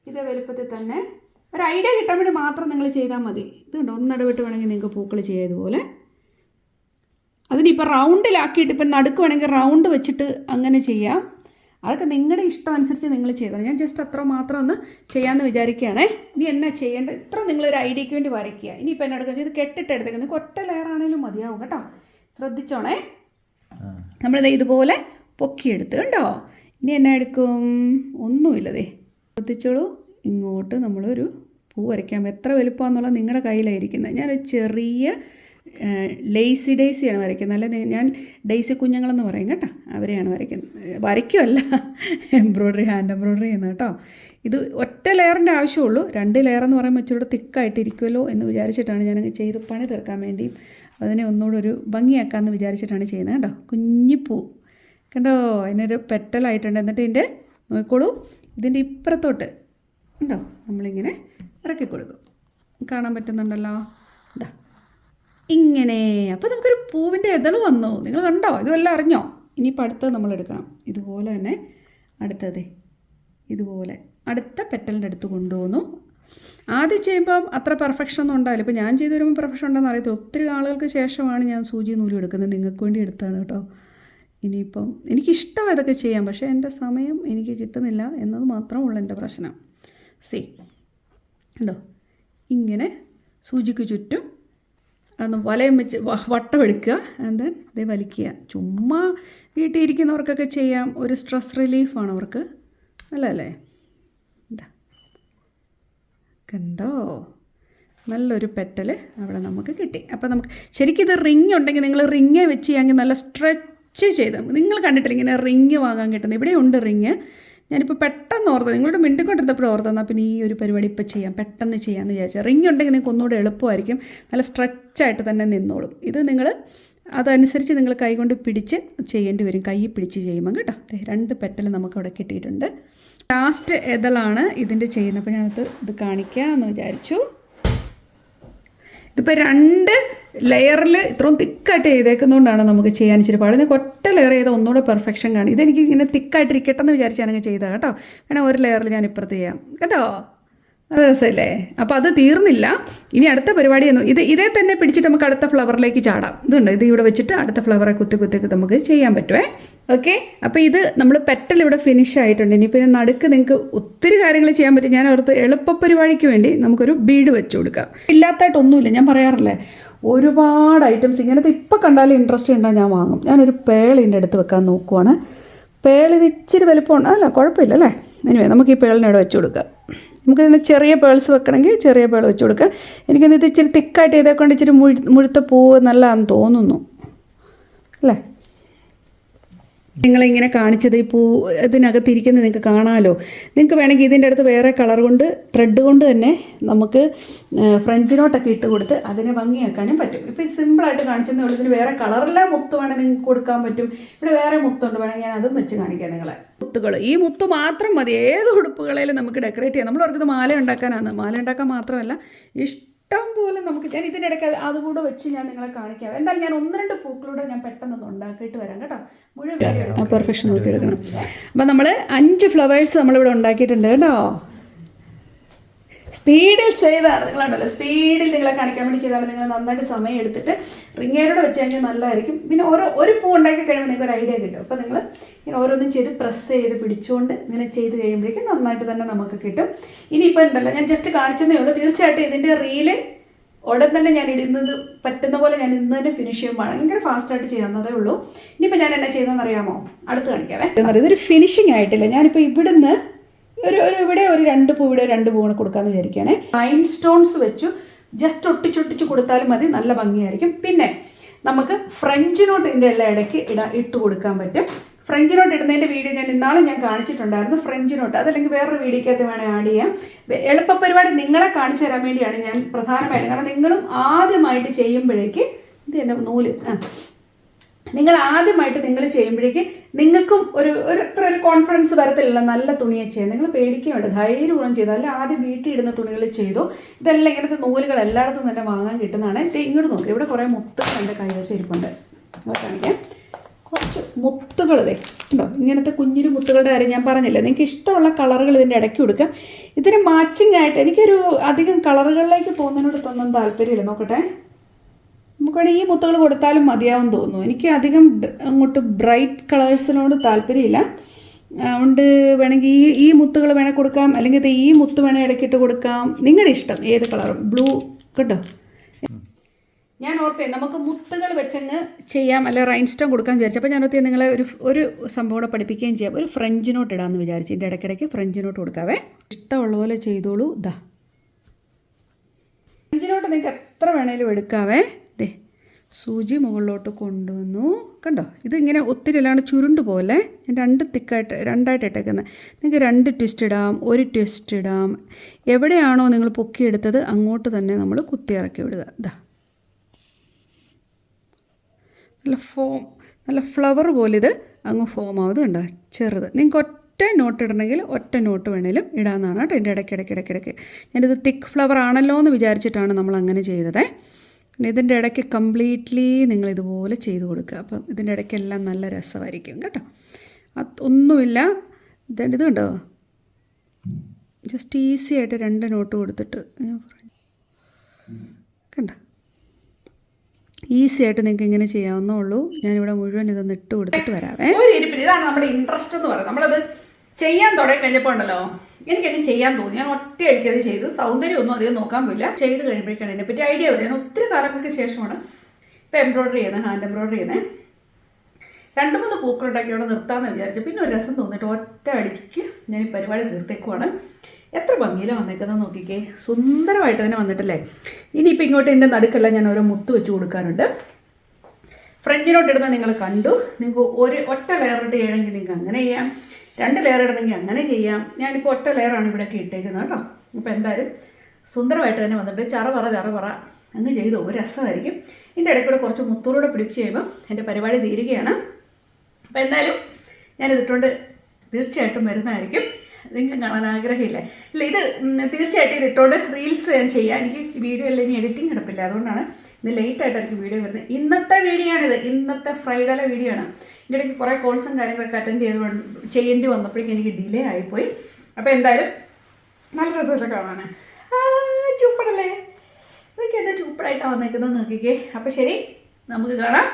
ഇതേ വലുപ്പത്തിൽ തന്നെ. ഒരു ഐഡിയ കിട്ടാൻ വേണ്ടി മാത്രം നിങ്ങൾ ചെയ്താൽ മതി. ഇത് കണ്ടോ? ഒന്നിടവിട്ട് വേണമെങ്കിൽ നിങ്ങൾക്ക് പൂക്കൾ ചെയ്യാം ഇതുപോലെ അതിനിപ്പോൾ റൗണ്ടിലാക്കിയിട്ട് ഇപ്പം നടുക്ക് വേണമെങ്കിൽ റൗണ്ട് വെച്ചിട്ട് അങ്ങനെ ചെയ്യാം. അതൊക്കെ നിങ്ങളുടെ ഇഷ്ടം അനുസരിച്ച് നിങ്ങൾ ചെയ്തോ ഞാൻ ജസ്റ്റ് അത്ര മാത്രം ഒന്ന് ചെയ്യാമെന്ന് വിചാരിക്കുകയാണേ. ഇനി എന്നാ ചെയ്യേണ്ടത്? ഇത്ര നിങ്ങളൊരു ഐഡിയയ്ക്ക് വേണ്ടി വരയ്ക്കുക. ഇനിയിപ്പോൾ എന്നെ എടുക്കുക ഇത് കെട്ടിട്ട് എടുത്തേക്ക്. നിങ്ങൾക്ക് ഒറ്റ ലെയർ ആണെങ്കിലും മതിയാവും കേട്ടോ. ശ്രദ്ധിച്ചോണേ. നമ്മളിത് ഇതുപോലെ പൊക്കിയെടുത്ത് കണ്ടോ? ഇനി എന്നാ എടുക്കും? ഒന്നുമില്ലതേ. ശ്രദ്ധിച്ചോളൂ. ഇങ്ങോട്ട് നമ്മളൊരു പൂ വരയ്ക്കാം. എത്ര വലുപ്പമാണെന്നുള്ളത് നിങ്ങളുടെ കയ്യിലായിരിക്കുന്നത്. ഞാനൊരു ചെറിയ ലേസി ഡേസിയാണ് വരയ്ക്കുന്നത്. അല്ലെ ഞാൻ ഡേസി കുഞ്ഞുങ്ങളെന്ന് പറയും കേട്ടോ. അവരെയാണ് വരയ്ക്കുന്നത്. വരയ്ക്കുമല്ല എംബ്രോയ്ഡറി ഹാൻഡ് എംബ്രോയ്ഡറി ചെയ്യുന്നത് കേട്ടോ. ഇത് ഒറ്റ ലെയറിന്റെ ആവശ്യമുള്ളൂ. രണ്ട് ലെയർ എന്ന് പറയുമ്പോൾ ഇച്ചിരി തിക്കായിട്ടിരിക്കുമല്ലോ എന്ന് വിചാരിച്ചിട്ടാണ് ഞാൻ അങ്ങ് ചെയ്ത് പണി തീർക്കാൻ വേണ്ടിയും അതിനെ ഒന്നുകൂടെ ഒരു ഭംഗിയാക്കാമെന്ന് വിചാരിച്ചിട്ടാണ് ചെയ്യുന്നത് കേട്ടോ. കുഞ്ഞിപ്പൂ. കണ്ടോ? അതിനൊരു പെറ്റലായിട്ടുണ്ട്. എന്നിട്ട് ഇതിന്റെ നോക്കിക്കോളൂ. ഇതിന്റെ ഇപ്പുറത്തോട്ട് ഉണ്ടോ നമ്മളിങ്ങനെ ഇറക്കി കൊടുക്കും. കാണാൻ പറ്റുന്നുണ്ടല്ലോ? ഇതാ ഇങ്ങനെ. അപ്പോൾ നമുക്കൊരു പൂവിന്റെ ഇതൾ വന്നു. നിങ്ങൾ കണ്ടോ? ഇതുമെല്ലാം അറിഞ്ഞോ? ഇനിയിപ്പോൾ അടുത്തത് നമ്മൾ എടുക്കണം. ഇതുപോലെ തന്നെ അടുത്തത്. ഇതുപോലെ. അടുത്ത പെറ്റലിന്റെ അടുത്ത് കൊണ്ടുപോകുന്നു ആദ്യം ചെയ്യുമ്പം അത്ര പെർഫെക്ഷൻ ഒന്നും ഉണ്ടാവില്ല. ഇപ്പോൾ ഞാൻ ചെയ്തു വരുമ്പോൾ പെർഫെക്ഷൻ ഉണ്ടെന്ന് അറിയത്തില്ല. ഒത്തിരി ആളുകൾക്ക് ശേഷമാണ് ഞാൻ സൂചി നൂലി എടുക്കുന്നത്. നിങ്ങൾക്ക് വേണ്ടി എടുത്താണ് കേട്ടോ. ഇനിയിപ്പം എനിക്കിഷ്ടം ഇതൊക്കെ ചെയ്യാം പക്ഷേ എന്റെ സമയം എനിക്ക് കിട്ടുന്നില്ല എന്നത് മാത്രമുള്ള എന്റെ പ്രശ്നം. സി ഉണ്ടോ ഇങ്ങനെ സൂചിക്ക് ചുറ്റും അന്ന് വലയം വെച്ച് വട്ടമെടുക്കുക ആൻഡ് ദെൻ ഇത് വലിക്കുക. ചുമ്മാ വീട്ടിൽ ഇരിക്കുന്നവർക്കൊക്കെ ചെയ്യാം. ഒരു സ്ട്രെസ് റിലീഫാണ് അവർക്ക്. അല്ലല്ലേ? എന്താ കണ്ടോ? നല്ലൊരു പെറ്റൽ അവിടെ നമുക്ക് കിട്ടി. അപ്പോൾ നമുക്ക് ശരിക്കും ഇത് റിങ് ഉണ്ടെങ്കിൽ നിങ്ങൾ റിങ്ങേ വെച്ച് ചെയ്യാമെങ്കിൽ നല്ല സ്ട്രെച്ച് ചെയ്ത് നിങ്ങൾ കണ്ടിട്ടില്ല ഇങ്ങനെ റിങ് വാങ്ങാൻ കിട്ടുന്നത് ഇവിടെ ഉണ്ട് റിങ് ഞാനിപ്പോൾ പെട്ടെന്ന് ഓർത്തത്. നിങ്ങളോട് മിണ്ടിക്കൊണ്ടിരുന്നപ്പോൾ ഓർത്തെന്നാൽ പിന്നെ ഈ ഒരു പരിപാടി ഇപ്പോൾ ചെയ്യാം. പെട്ടെന്ന് ചെയ്യാമെന്ന് വിചാരിച്ചാൽ റിങ് ഉണ്ടെങ്കിൽ നിങ്ങൾക്ക് ഒന്നുകൂടെ എളുപ്പമായിരിക്കും. നല്ല സ്ട്രെച്ചായിട്ട് തന്നെ നിന്നോളും. ഇത് നിങ്ങൾ അതനുസരിച്ച് നിങ്ങൾ കൈകൊണ്ട് പിടിച്ച് ചെയ്യേണ്ടി വരും. കൈ പിടിച്ച് ചെയ്യുമ്പോൾ കേട്ടോ. അതെ രണ്ട് പെറ്റൽ നമുക്കവിടെ കിട്ടിയിട്ടുണ്ട്. ലാസ്റ്റ് എതളാണ് ഇതിന്റെ ചെയ്യുന്നത്? അപ്പോൾ ഞാനത് ഇത് കാണിക്കാമെന്ന് വിചാരിച്ചു. ഇതിപ്പോൾ രണ്ട് ലെയറിൽ ഇത്രയും തിക്കായിട്ട് ചെയ്തേക്കുന്നതുകൊണ്ടാണ് നമുക്ക് ചെയ്യാൻ ഇച്ചിരി പാട്. നിങ്ങൾക്ക് ഒറ്റ ലെയർ ചെയ്ത ഒന്നുകൂടെ പെർഫെക്ഷൻ കാണും. ഇതെനിക്ക് ഇങ്ങനെ തിക്കായിട്ടിരിക്കട്ടെ എന്ന് വിചാരിച്ച് ഞാനങ്ങ് ചെയ്താൽ കേട്ടോ. വേണേൽ ഒരു ലെയറിൽ ഞാൻ ഇപ്പുറത്ത് ചെയ്യാം. കേട്ടോ? അത് രസമല്ലേ അപ്പോൾ അത് തീർന്നില്ല. ഇനി അടുത്ത പരിപാടി എന്ന് ഇത് ഇതേ തന്നെ പിടിച്ചിട്ട് നമുക്ക് അടുത്ത ഫ്ലവറിലേക്ക് ചാടാം. ഇതുണ്ട്. ഇത് ഇവിടെ വെച്ചിട്ട് അടുത്ത ഫ്ലവറെ കുത്തി കുത്തി നമുക്ക് ചെയ്യാൻ പറ്റുമേ ഓക്കെ? അപ്പോൾ ഇത് നമ്മൾ പെട്ടൽ ഇവിടെ ഫിനിഷ് ആയിട്ടുണ്ട്. ഇനി പിന്നെ നടുക്ക് നിങ്ങൾക്ക് ഒത്തിരി കാര്യങ്ങൾ ചെയ്യാൻ പറ്റും. ഞാൻ ഓർത്ത് എളുപ്പ പരിപാടിക്ക് വേണ്ടി നമുക്കൊരു ബീഡ് വെച്ച് കൊടുക്കാം. ഇല്ലാത്തായിട്ടൊന്നുമില്ല. ഞാൻ പറയാറില്ലേ? ഒരുപാട് ഐറ്റംസ് ഇങ്ങനത്തെ ഇപ്പോൾ കണ്ടാലും ഇൻട്രസ്റ്റ് ഉണ്ടാ ഞാൻ വാങ്ങും. ഞാനൊരു പേളിന്റെ അടുത്ത് വെക്കാൻ നോക്കുവാണ്. പേൾ ഇത് ഇച്ചിരി വലുപ്പമുണ്ട്. അല്ല കുഴപ്പമില്ല അല്ലേ? എനിവേ നമുക്ക് ഈ പേളിനെ ഇവിടെ വെച്ച് കൊടുക്കാം. നമുക്ക് ഇതിന് ചെറിയ പേൾസ് വെക്കണമെങ്കിൽ ചെറിയ പേൾ വെച്ച് കൊടുക്കാം. എനിക്കൊന്ന് ഇത് ഇച്ചിരി തിക്കായിട്ട് ചെയ്തേക്കൊണ്ട് ഇച്ചിരി മുഴു മുഴുത്ത പൂവ് നല്ലതാണെന്ന് തോന്നുന്നു. അല്ലേ? നിങ്ങളിങ്ങനെ കാണിച്ചത് ഈ പൂ ഇതിനകത്തിരിക്കുന്നത് നിങ്ങൾക്ക് കാണാമല്ലോ നിങ്ങൾക്ക് വേണമെങ്കിൽ ഇതിന്റെ അടുത്ത് വേറെ കളർ കൊണ്ട് ത്രെഡ് കൊണ്ട് തന്നെ നമുക്ക് ഫ്രഞ്ച് നോട്ടൊക്കെ ഇട്ട് കൊടുത്ത് അതിനെ ഭംഗിയാക്കാനും പറ്റും. ഇപ്പോൾ ഇത് സിമ്പിളായിട്ട് കാണിച്ചതേ ഉള്ളൂ. വേറെ കളറിലെ മുത്ത് വേണമെങ്കിൽ നിങ്ങൾക്ക് കൊടുക്കാൻ പറ്റും. ഇവിടെ വേറെ മുത്തുണ്ട്. വേണമെങ്കിൽ ഞാൻ അതും വെച്ച് കാണിക്കാം നിങ്ങളെ. മുത്തുകൾ ഈ മുത്ത് മാത്രം മതി. ഏത് ഉടുപ്പുകളേലും നമുക്ക് ഡെക്കറേറ്റ് ചെയ്യാം. നമ്മൾ അവർക്ക് മാല ഉണ്ടാക്കാനാണ്. മാല ഉണ്ടാക്കാൻ മാത്രമല്ല ഇഷ്ടം പോലെ നമുക്ക് ഞാൻ ഇതിന്റെ ഇടയ്ക്ക് അത് അതുകൂടെ വെച്ച് ഞാൻ നിങ്ങളെ കാണിക്കാം. എന്തായാലും ഞാൻ ഒന്ന് രണ്ട് പൂക്കളൂടെ ഞാൻ പെട്ടെന്ന് ഉണ്ടാക്കിയിട്ട് വരാം കേട്ടോ. മുഴുവൻ പെർഫെക്ഷൻ നോക്കി എടുക്കണം അപ്പം നമ്മൾ അഞ്ച് ഫ്ലവേഴ്സ് നമ്മളിവിടെ ഉണ്ടാക്കിയിട്ടുണ്ട് കേട്ടോ. സ്പീഡിൽ ചെയ്താണ്. നിങ്ങളുണ്ടല്ലോ സ്പീഡിൽ നിങ്ങളെ കാണിക്കാൻ വേണ്ടി ചെയ്താണ്. നിങ്ങൾ നന്നായിട്ട് സമയം എടുത്തിട്ട് റിങ്ങേരോട് വെച്ച് കഴിഞ്ഞാൽ നല്ലതായിരിക്കും. പിന്നെ ഓരോ ഒരു പൂ ഉണ്ടാക്കി കഴിയുമ്പോൾ നിങ്ങൾക്ക് ഒരു ഐഡിയ കിട്ടും. അപ്പോൾ നിങ്ങൾ ഇങ്ങനെ ഓരോന്നും ചെയ്ത് പ്രസ് ചെയ്ത് പിടിച്ചുകൊണ്ട് ഇങ്ങനെ ചെയ്ത് കഴിയുമ്പോഴേക്കും നന്നായിട്ട് തന്നെ നമുക്ക് കിട്ടും. ഇനിയിപ്പോൾ ഉണ്ടല്ലോ ഞാൻ ജസ്റ്റ് കാണിച്ചതേ ഉള്ളൂ. തീർച്ചയായിട്ടും ഇതിന്റെ റീൽ ഉടൻ തന്നെ ഞാൻ ഇടുന്നത് പറ്റുന്ന പോലെ ഞാൻ ഇന്ന് തന്നെ ഫിനിഷ് ചെയ്യും ഭയങ്കര ഫാസ്റ്റായിട്ട് ചെയ്യാവുന്നതേ ഉള്ളൂ. ഇനിയിപ്പോൾ ഞാൻ എന്നാ ചെയ്യുന്നതെന്ന് അറിയാമോ? അടുത്ത് കാണിക്കാവേ. ഇതൊരു ഫിനിഷിംഗ് ആയിട്ടില്ല. ഞാനിപ്പോൾ ഇവിടുന്ന് ഒരു ഒരു ഇവിടെ ഒരു രണ്ട് പൂ ഇവിടെ രണ്ട് പൂവിനെ കൊടുക്കാമെന്ന് വിചാരിക്കുകയാണേ. ലൈൻ സ്റ്റോൺസ് വെച്ചു. ജസ്റ്റ് ഒട്ടിച്ചൊട്ടിച്ച് കൊടുത്താലും മതി. നല്ല ഭംഗിയായിരിക്കും. പിന്നെ നമുക്ക് ഫ്രഞ്ച് നോട്ട് ഇതിന്റെ എല്ലാ ഇടയ്ക്ക് ഇട ഇട്ട് കൊടുക്കാൻ പറ്റും. ഫ്രഞ്ച് നോട്ട് ഇടുന്നതിന്റെ വീഡിയോ ഞാൻ ഇന്നാളും ഞാൻ കാണിച്ചിട്ടുണ്ടായിരുന്നു. ഫ്രഞ്ച് നോട്ട് അതല്ലെങ്കിൽ വേറൊരു വീഡിയോക്കകത്ത് വേണേൽ ആഡ് ചെയ്യാം. എളുപ്പ പരിപാടി നിങ്ങളെ കാണിച്ചു തരാൻ വേണ്ടിയാണ് ഞാൻ പ്രധാനമായിട്ടും. കാരണം നിങ്ങളും ആദ്യമായിട്ട് ചെയ്യുമ്പോഴേക്ക് ഇത് എന്റെ നൂൽ നിങ്ങൾ ആദ്യമായിട്ട് നിങ്ങൾ ചെയ്യുമ്പോഴേക്ക് നിങ്ങൾക്കും ഒരു ഒരു അത്ര ഒരു കോൺഫിഡൻസ് വരത്തില്ല നല്ല തുണിയെ ചെയ്യാൻ നിങ്ങൾ പേടിക്കുകയുണ്ട് ധൈര്യപൂർവം ചെയ്തു. അല്ല ആദ്യം വീട്ടിൽ ഇടുന്ന തുണികൾ ചെയ്തു. ഇതെല്ലാം ഇങ്ങനത്തെ നൂലുകൾ എല്ലായിടത്തും തന്നെ വാങ്ങാൻ കിട്ടുന്നതാണ്. ഇങ്ങോട്ട് നോക്കി. ഇവിടെ കുറേ മുത്തുകൾ എന്റെ കൈവശം ഇരിപ്പുണ്ട്. കാണിക്കാം. കുറച്ച് മുത്തുകൾ ഇതേ ഉണ്ടോ ഇങ്ങനത്തെ കുഞ്ഞിന് മുത്തുകളുടെ കാര്യം ഞാൻ പറഞ്ഞില്ല? നിങ്ങൾക്ക് ഇഷ്ടമുള്ള കളറുകൾ ഇതിന്റെ ഇടയ്ക്ക് കൊടുക്കാം. ഇതിന് മാച്ചിങ് ആയിട്ട് എനിക്കൊരു അധികം കളറുകളിലേക്ക് പോകുന്നതിനോട് തൊന്നും താല്പര്യമില്ല. നോക്കട്ടെ. നമുക്ക് ഈ മുത്തുകൾ കൊടുത്താലും മതിയാവും തോന്നുന്നു. എനിക്ക് അധികം അങ്ങോട്ട് ബ്രൈറ്റ് കളേഴ്സിനോട് താല്പര്യമില്ല. അതുകൊണ്ട് വേണമെങ്കിൽ ഈ ഈ മുത്തുകൾ വേണേൽ കൊടുക്കാം. അല്ലെങ്കിൽ ഈ മുത്ത് വേണേൽ ഇടയ്ക്കിട്ട് കൊടുക്കാം. നിങ്ങളുടെ ഇഷ്ടം ഏത് കളറും? ബ്ലൂ. കേട്ടോ ഞാൻ ഓർത്തേ നമുക്ക് മുത്തുകൾ വെച്ചങ്ങ് ചെയ്യാം. അല്ല റൈൻസ്റ്റോൺ കൊടുക്കാൻ വിചാരിച്ചു. അപ്പോൾ ഞാൻ ഓർത്തേ നിങ്ങളെ ഒരു ഒരു സംഭവം കൂടെ പഠിപ്പിക്കുകയും ചെയ്യാം. ഒരു ഫ്രഞ്ച് നോട്ട് ഇടാമെന്ന് വിചാരിച്ചു. ഇതിന്റെ ഇടയ്ക്കിടയ്ക്ക് ഫ്രഞ്ച് നോട്ട് കൊടുക്കാവേ. ഇഷ്ടമുള്ള പോലെ ചെയ്തോളൂ. ദാ. ഫ്രഞ്ച് നോട്ട് നിങ്ങൾക്ക് എത്ര വേണേലും എടുക്കാവേ. സൂചി മുകളിലോട്ട് കൊണ്ടുവന്നു. കണ്ടോ? ഇതിങ്ങനെ ഒത്തിരി അല്ലാണ്ട് ചുരുണ്ട് പോലെ ഞാൻ രണ്ട് തിക്കായിട്ട് രണ്ടായിട്ട് ഇട്ടേക്കുന്നത് നിങ്ങൾക്ക് രണ്ട് ട്വിസ്റ്റ് ഇടാം ഒരു ട്വിസ്റ്റ് ഇടാം. എവിടെയാണോ നിങ്ങൾ പൊക്കിയെടുത്തത് അങ്ങോട്ട് തന്നെ നമ്മൾ കുത്തി ഇറക്കി വിടുക. ഇതാ നല്ല ഫോം നല്ല ഫ്ലവർ പോലെ ഇത് അങ്ങ് ഫോം ആവുന്നത് കണ്ടോ? ചെറുത്. നിങ്ങൾക്ക് ഒറ്റ നോട്ട് ഇടണമെങ്കിൽ ഒറ്റ നോട്ട് വേണേലും ഇടാമെന്നാണ് കേട്ടോ. എന്റെ ഇടയ്ക്ക് ഇടയ്ക്ക് ഇടയ്ക്ക് ഇടയ്ക്ക്. ഞാനിത് തിക്ക് ഫ്ലവർ ആണല്ലോ എന്ന് വിചാരിച്ചിട്ടാണ് നമ്മൾ അങ്ങനെ ചെയ്തത്. പിന്നെ ഇതിന്റെ ഇടയ്ക്ക് കംപ്ലീറ്റ്ലി നിങ്ങൾ ഇതുപോലെ ചെയ്ത് കൊടുക്കുക. അപ്പം ഇതിന്റെ ഇടയ്ക്കെല്ലാം നല്ല രസമായിരിക്കും കേട്ടോ. ഒന്നുമില്ല. ഇത് ഇത് കണ്ടോ? ജസ്റ്റ് ഈസി ആയിട്ട് രണ്ട് നോട്ട് കൊടുത്തിട്ട് ഞാൻ പറഞ്ഞു. കണ്ടോ? ഈസി ആയിട്ട് നിങ്ങൾക്ക് ഇങ്ങനെ ചെയ്യാവുന്നേ ഉള്ളൂ. ഞാനിവിടെ മുഴുവൻ ഇതൊന്ന് ഇട്ട് കൊടുത്തിട്ട് വരാവേ. ഇതാണ് നമ്മുടെ ഇൻട്രസ്റ്റ് എന്ന് പറയുന്നത്. നമ്മളത് ചെയ്യാൻ തുടങ്ങി കഴിഞ്ഞപ്പോൾ ഉണ്ടല്ലോ. എനിക്കതിന് ചെയ്യാൻ തോന്നി. ഞാൻ ഒറ്റ അടിക്കത് ചെയ്തു. സൗന്ദര്യം ഒന്നും അധികം നോക്കാൻ പോയില്ല. ചെയ്ത് കഴിയുമ്പോഴേക്കാണ് ഇതിനെപ്പറ്റി ഐഡിയ വരും ഞാൻ ഒത്തിരി കാലങ്ങൾക്ക് ശേഷമാണ് ഇപ്പോൾ എംബ്രോയ്ഡറി ചെയ്യുന്നത്. ഹാൻഡ് എംബ്രോയ്ഡറി ചെയ്യുന്നത്. രണ്ട് മൂന്ന് പൂക്കളുണ്ടാക്കി അവിടെ നിർത്താമെന്ന് വിചാരിച്ചു. പിന്നെ ഒരു രസം തോന്നിയിട്ട് ഒറ്റ അടിക്ക് ഞാൻ ഈ പരിപാടി തീർത്തേക്കുവാണ് എത്ര ഭംഗിയിലാണ് വന്നേക്കുന്നത് നോക്കിക്കേ. സുന്ദരമായിട്ട് തന്നെ വന്നിട്ടല്ലേ. ഇനിയിപ്പോൾ ഇങ്ങോട്ട് എന്റെ നടുക്കെല്ലാം ഞാൻ ഓരോ മുത്ത് വെച്ച് കൊടുക്കാനുണ്ട്. ഫ്രഞ്ചിനോട്ട് ഇടുന്ന നിങ്ങൾ കണ്ടു. നിങ്ങൾക്ക് ഒരു ഒറ്റ ലെയറിട്ട് ചെയ്യണമെങ്കിൽ നിങ്ങൾക്ക് അങ്ങനെ ചെയ്യാം. രണ്ട് ലെയർ ഇടണമെങ്കിൽ അങ്ങനെ ചെയ്യാം. ഞാനിപ്പോൾ ഒറ്റ ലെയറാണ് ഇവിടെ ഇട്ടേക്കുന്നത് കേട്ടോ. അപ്പോൾ എന്തായാലും സുന്ദരമായിട്ട് തന്നെ വന്നിട്ട് ചറപറ ചറപറ ചറ പറ. അങ്ങ് ചെയ്ത് ഒരു രസമായിരിക്കും. ഇതിന്റെ ഇടയ്ക്കൂടെ കുറച്ച് മുത്തൂറൂടെ പിടിപ്പിച്ച് ചെയ്യുമ്പോൾ എന്റെ പരിപാടി തീരുകയാണ്. അപ്പോൾ എന്തായാലും ഞാനിതിട്ടുകൊണ്ട് തീർച്ചയായിട്ടും വരുന്നതായിരിക്കും. നിങ്ങൾക്ക് കാണാൻ ആഗ്രഹമില്ലേ? ഇല്ല ഇത് തീർച്ചയായിട്ടും ഇത് ഇട്ടുകൊണ്ട് റീൽസ് ഞാൻ ചെയ്യാം. എനിക്ക് വീഡിയോ ഇനി എഡിറ്റിംഗ് കിടപ്പില്ല. അതുകൊണ്ടാണ് ഇന്ന് ലേറ്റ് ആയിട്ടായിരിക്കും വീഡിയോ വരുന്നത്. ഇന്നത്തെ വീഡിയോ ആണിത്. ഇന്നത്തെ ഫ്രൈഡേയിലെ വീഡിയോ ആണ്. ഇതിന്റെ ഇടയ്ക്ക് കുറേ കോഴ്സും കാര്യങ്ങളൊക്കെ അറ്റൻഡ് ചെയ്ത് ചെയ്യേണ്ടി വന്നപ്പോഴേക്കും എനിക്ക് ഡിലേ ആയിപ്പോയി. അപ്പോൾ എന്തായാലും നല്ല രസമൊക്കെ കാണാൻ ചൂപ്പടല്ലേ? ഇതൊക്കെ എന്റെ ചൂപ്പടായിട്ടാണ് വന്നേക്കുന്നത് നോക്കിക്കേ. അപ്പോൾ ശരി നമുക്ക് കാണാം.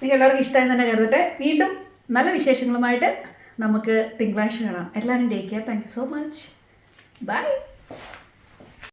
നിങ്ങൾക്ക് എല്ലാവർക്കും ഇഷ്ടമായി തന്നെ കരുതട്ടെ. വീണ്ടും നല്ല വിശേഷങ്ങളുമായിട്ട് നമുക്ക് തിങ്കളാഴ്ച കാണാം. എല്ലാവരും take care thank you so much bye